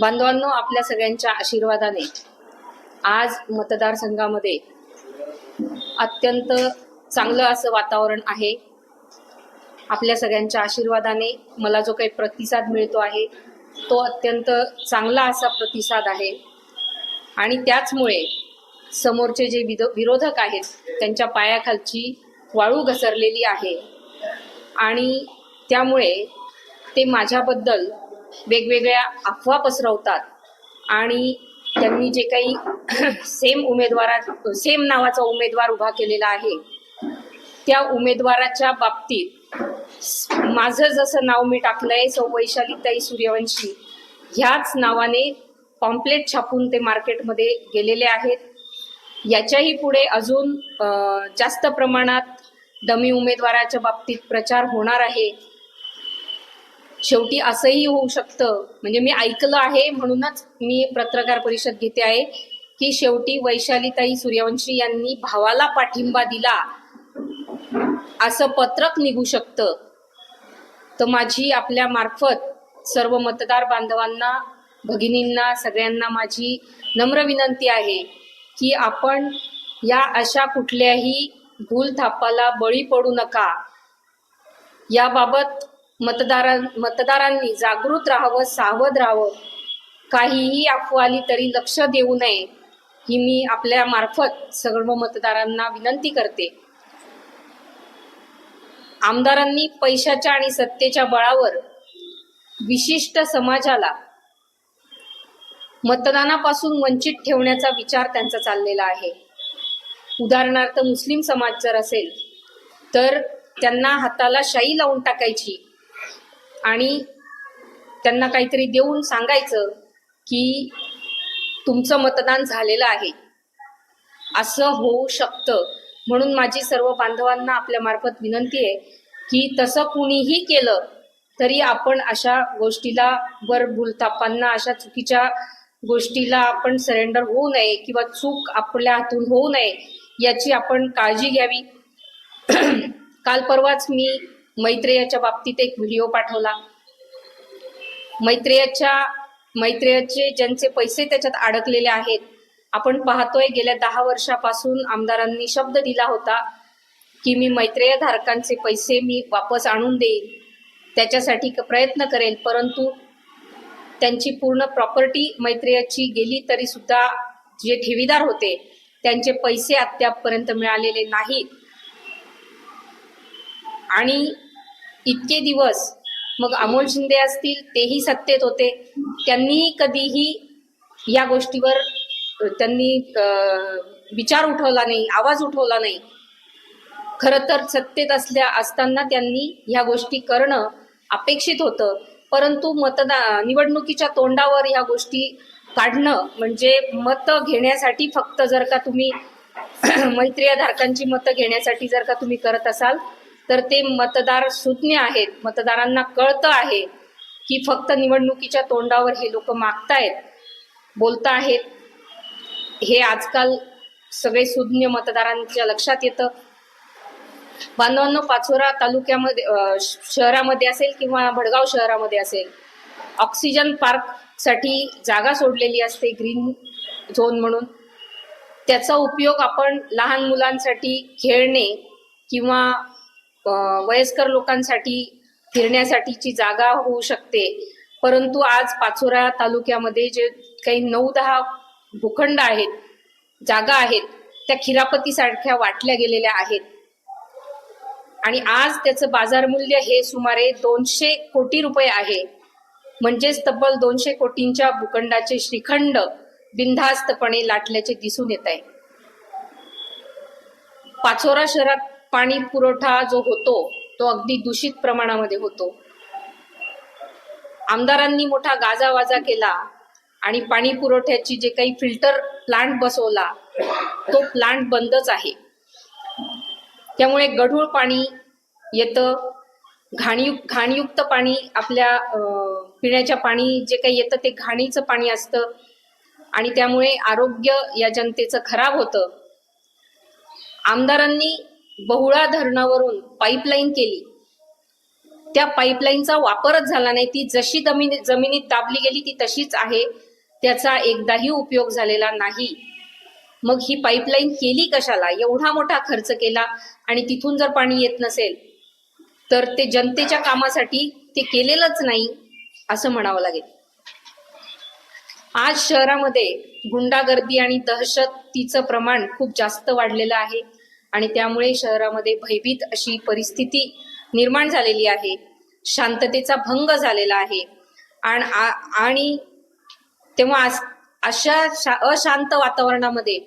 बांधवांनो आपल्या सगळ्यांच्या आशीर्वादाने आज मतदारसंघामध्ये अत्यंत चांगलं असं वातावरण आहे. आपल्या सगळ्यांच्या आशीर्वादाने मला जो काही प्रतिसाद मिळतो आहे तो अत्यंत चांगला असा प्रतिसाद आहे. आणि त्याचमुळे समोरचे जे विद विरोधक आहेत त्यांच्या पायाखालची वाळू घसरलेली आहे. आणि त्यामुळे ते माझ्याबद्दल वेगवेगळ्या अफवा पसरवतात. आणि त्यांनी जे काही सेम उमेदवारा सेम नावाचा उमेदवार उभा केलेला आहे त्या उमेदवाराच्या बाबतीत माझं जसं नाव मी टाकलंय सौ वैशालीताई सूर्यवंशी ह्याच नावाने पॉम्पलेट छापून ते मार्केटमध्ये गेलेले आहेत. याच्याही पुढे अजून जास्त प्रमाणात डमी उमेदवाराच्या बाबतीत प्रचार होणार आहे. शेवटी असंही होऊ शकतं. म्हणजे मी ऐकलं आहे म्हणूनच मी पत्रकार परिषद घेते आहे की शेवटी वैशालीताई सूर्यवंशी यांनी भावाला पाठिंबा दिला असं पत्रक निघू शकतं. तर माझी आपल्या मार्फत सर्व मतदार बांधवांना भगिनींना सगळ्यांना माझी नम्र विनंती आहे की आपण या अशा कुठल्याही भूलथापाला बळी पडू नका. याबाबत मतदारां मतदारांनी जागृत राहावं सावध राहावं. काहीही अफवा आली तरी लक्ष देऊ नये. ही मी आपल्या मार्फत सर्व मतदारांना विनंती करते. आमदारांनी पैशाच्या आणि सत्तेच्या बळावर विशिष्ट समाजाला मतदानापासून वंचित ठेवण्याचा विचार त्यांचा चाललेला आहे. उदाहरणार्थ मुस्लिम समाज जर असेल तर त्यांना हाताला शाई लावून टाकायची. आणि त्यांना काहीतरी देऊन सांगायचं की तुमचं मतदान झालेलं आहे. असं होऊ शकतं. म्हणून माझी सर्व बांधवांना आपल्या मार्फत विनंती आहे की तसं कुणीही केलं तरी आपण अशा गोष्टीला वर भूलतापांना अशा चुकीच्या गोष्टीला आपण सरेंडर होऊ नये किंवा चूक आपल्या हातून होऊ नये याची आपण काळजी घ्यावी. काल परवाच मी मैत्रेयाच्या बाबतीत एक व्हिडिओ पाठवला. मैत्रेयाच्या मैत्रेयाचे ज्यांचे पैसे त्याच्यात अडकलेले आहेत आपण पाहतोय गेल्या दहा वर्षापासून आमदारांनी शब्द दिला होता की मी मैत्रेय धारकांचे पैसे मी वापस आणून देईन त्याच्यासाठी प्रयत्न करेल परंतु त्यांची पूर्ण प्रॉपर्टी मैत्रेयाची गेली तरी सुद्धा जे ठेवीदार होते त्यांचे पैसे अद्यापपर्यंत मिळालेले नाहीत. आणि इतके दिवस मग अमोल शिंदे असतील तेही सत्तेत होते. त्यांनीही कधीही या गोष्टीवर त्यांनी विचार उठवला नाही आवाज उठवला नाही. खरं तर सत्तेत असल्या असताना त्यांनी ह्या गोष्टी करणं अपेक्षित होतं. परंतु मतदा निवडणुकीच्या तोंडावर ह्या गोष्टी काढणं म्हणजे मत घेण्यासाठी फक्त जर का तुम्ही मैत्रीय धारकांची मतं घेण्यासाठी जर का तुम्ही करत असाल तर ते मतदार सुज्ञ आहेत. मतदारांना कळतं आहे की फक्त निवडणुकीच्या तोंडावर हे लोक मागतायत बोलता आहेत हे आजकाल सगळे सुज्ञ मतदारांच्या लक्षात येतं. बांधवांनो पाचोरा तालुक्यामध्ये श- शहरामध्ये असेल किंवा भडगाव शहरामध्ये असेल ऑक्सिजन पार्कसाठी जागा सोडलेली असते ग्रीन झोन म्हणून. त्याचा उपयोग आपण लहान मुलांसाठी खेळणे किंवा वयस्कर लोकांसाठी फिरण्यासाठीची जागा होऊ शकते. परंतु आज पाचोरा तालुक्यामध्ये जे काही नऊ दहा भूखंड आहेत जागा आहेत त्या खिरापतीसारख्या वाटल्या गेलेल्या आहेत. आणि आज त्याचं बाजार मूल्य हे सुमारे दोनशे कोटी रुपये आहे. म्हणजेच तब्बल दोनशे कोटींच्या भूखंडाचे श्रीखंड बिनधास्तपणे लाटल्याचे दिसून येत आहे. पाचोरा शहरात पाणी पुरवठा जो होतो तो अगदी दूषित प्रमाणामध्ये होतो. आमदारांनी मोठा गाजावाजा केला आणि पाणी पुरवठ्याची जे काही फिल्टर प्लांट बसवला तो प्लांट बंदच आहे. त्यामुळे गढूळ पाणी येतं घाणयुक्त घाणयुक्त पाणी आपल्या पिण्याच्या पाणी जे काही येतं ते घाणीचं पाणी असतं आणि त्यामुळे आरोग्य या जनतेचं खराब होतं. आमदारांनी बहुळा धरणावरून पाईपलाईन केली. त्या पाईपलाईनचा वापरच झाला नाही. ती जशी जमिनी जमिनीत दाबली गेली ती तशीच आहे. त्याचा एकदाही उपयोग झालेला नाही. मग ही पाईपलाईन केली कशाला? एवढा मोठा खर्च केला आणि तिथून जर पाणी येत नसेल तर ते जनतेच्या कामासाठी ते केलेलंच नाही असं म्हणावं लागेल. आज शहरामध्ये गुंडागर्दी आणि दहशतीचं प्रमाण खूप जास्त वाढलेलं आहे. आणि त्यामुळे शहरामध्ये भयभीत अशी परिस्थिती निर्माण झालेली आहे. शांततेचा भंग झालेला आहे. आ- आणि तेव्हा आज- अशा शा- अशांत वातावरणामध्ये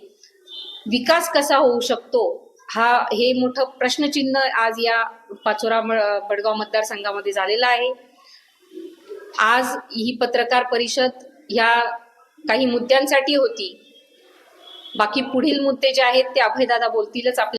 विकास कसा होऊ शकतो हा हे मोठं प्रश्नचिन्ह आज या पाचोरा बडगाव मतदारसंघामध्ये झालेलं आहे. आज ही पत्रकार परिषद ह्या काही मुद्द्यांसाठी होती. बाकी पुढील मुद्दे जे आहेत ते अभयदादा बोलतीलच. आपल्या